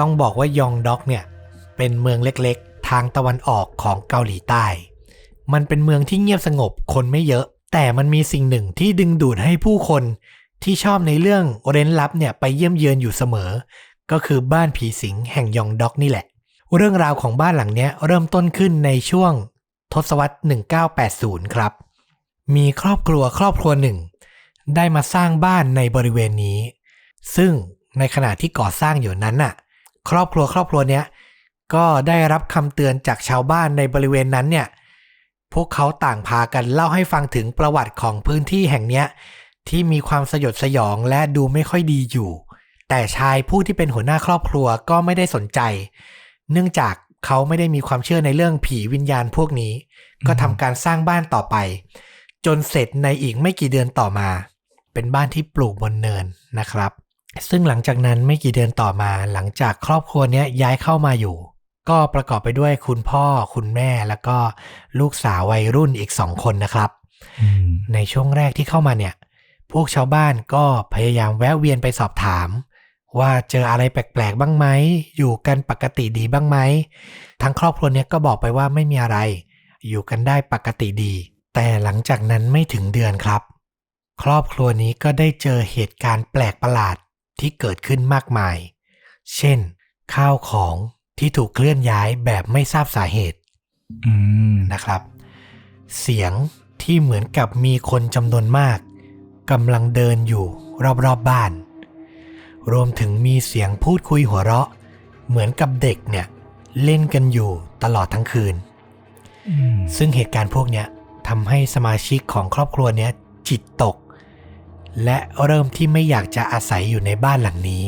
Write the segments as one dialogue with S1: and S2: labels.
S1: ต้องบอกว่ายองด็อกเนี่ยเป็นเมืองเล็กๆ ทางตะวันออกของเกาหลีใต้ มันเป็นเมืองที่เงียบสงบคนไม่เยอะ แต่มันมีสิ่งหนึ่งที่ดึงดูดให้ผู้คนที่ชอบในเรื่องเร้นลับเนี่ยไปเยี่ยมเยือนอยู่เสมอ ก็คือบ้านผีสิงแห่งยองด็อกนี่แหละ เรื่องราวของบ้านหลังนี้เริ่มต้นขึ้นในช่วงทศวรรษ 1980 ครับ มีครอบครัวครอบครัวหนึ่ง ได้มาสร้างบ้านในบริเวณนี้ ซึ่งในขณะที่ก่อสร้างอยู่นั้นน่ะ ครอบครัวครอบครัวเนี้ยก็ได้รับคำเตือนจากชาวบ้านในบริเวณนั้นเนี่ย พวกเขาต่างพากันเล่าให้ฟังถึงประวัติของพื้นที่แห่งเนี้ยที่มีความสยดสยองและดูไม่ค่อยดีอยู่ แต่ชายผู้ที่เป็นหัวหน้าครอบครัวก็ไม่ได้สนใจ เนื่องจากเขาไม่ได้มีความเชื่อในเรื่องผีวิญญาณพวกนี้ ก็ทำการสร้างบ้านต่อไป จนเสร็จในอีกไม่กี่เดือนต่อมา เป็นบ้านที่ปลูกบนเนินนะครับ ซึ่งหลังจากนั้นไม่กี่เดือนต่อมาหลังจากครอบครัวเนี้ยย้ายเข้ามาอยู่ ก็ประกอบไปด้วยคุณพ่อคุณแม่แล้วก็ลูกสาววัยรุ่นอีกสองคนนะครับ
S2: อืม
S1: ในช่วงแรกที่เข้ามาเนี่ย พวกชาวบ้านก็พยายามแวะเวียนไปสอบถาม ว่าเจออะไรแปลกๆบ้างไหม อยู่กันปกติดีบ้างไหมทั้งครอบครัวเนี้ยก็บอกไปว่าไม่มีอะไร อยู่กันได้ปกติดี แต่หลังจากนั้นไม่ถึงเดือนครับ ครอบครัวนี้ก็ได้เจอเหตุการณ์แปลกประหลาด ที่เกิดขึ้นมากมาย เช่น ข้าวของที่ถูกเคลื่อนย้ายแบบไม่ทราบสาเหตุ
S2: อืม
S1: นะครับ เสียงที่เหมือนกับมีคนจำนวนมากกำลังเดินอยู่รอบๆบบ้าน รวมถึงมีเสียงพูดคุยหัวเราะ เหมือนกับเด็กเนี่ยเล่นกันอยู่ตลอดทั้งคืน
S2: อืม
S1: ซึ่งเหตุการณ์พวกเนี้ยทำให้สมาชิกของครอบครัวเนี้ยจิตตก และเริ่มที่ไม่อยากจะอาศัยอยู่ในบ้านหลังนี้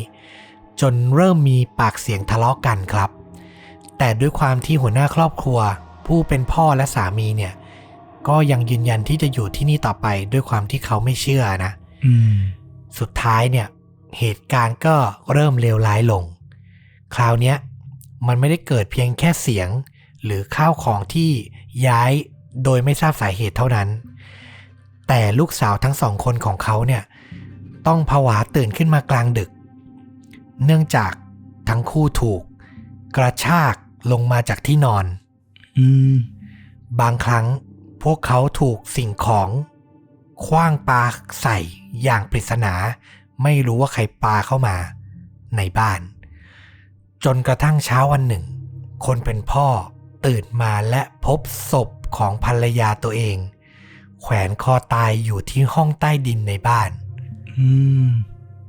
S1: จนเริ่มมีปากเสียงทะเลาะกันครับ แต่ด้วยความที่หัวหน้าครอบครัว ผู้เป็นพ่อและสามีเนี่ย ก็ยังยืนยันที่จะอยู่ที่นี่ต่อไปด้วยความที่เขาไม่เชื่อนะ
S2: อืม
S1: สุดท้ายเนี่ย เหตุการณ์ก็เริ่มเลวร้ายลง คราวเนี้ยมันไม่ได้เกิดเพียงแค่เสียง หรือข้าวของที่ย้ายโดยไม่ทราบสาเหตุเท่านั้น แต่ลูกสาวทั้งสองคนของเขาเนี่ยต้องผวาตื่นขึ้นมากลางดึก เนื่องจากทั้งคู่ถูก กระชากลงมาจากที่นอน
S2: อืม
S1: บางครั้งพวกเขาถูกสิ่งของคว้างปาใส่อย่างปริศนา ไม่รู้ว่าใครปาเข้ามา ในบ้าน จนกระทั่งเช้าวันหนึ่ง คนเป็นพ่อตื่นมาและพบศพของภรรยาตัวเอง แขวนคอตายอยู่ที่ห้องใต้ดินในบ้าน
S2: อืม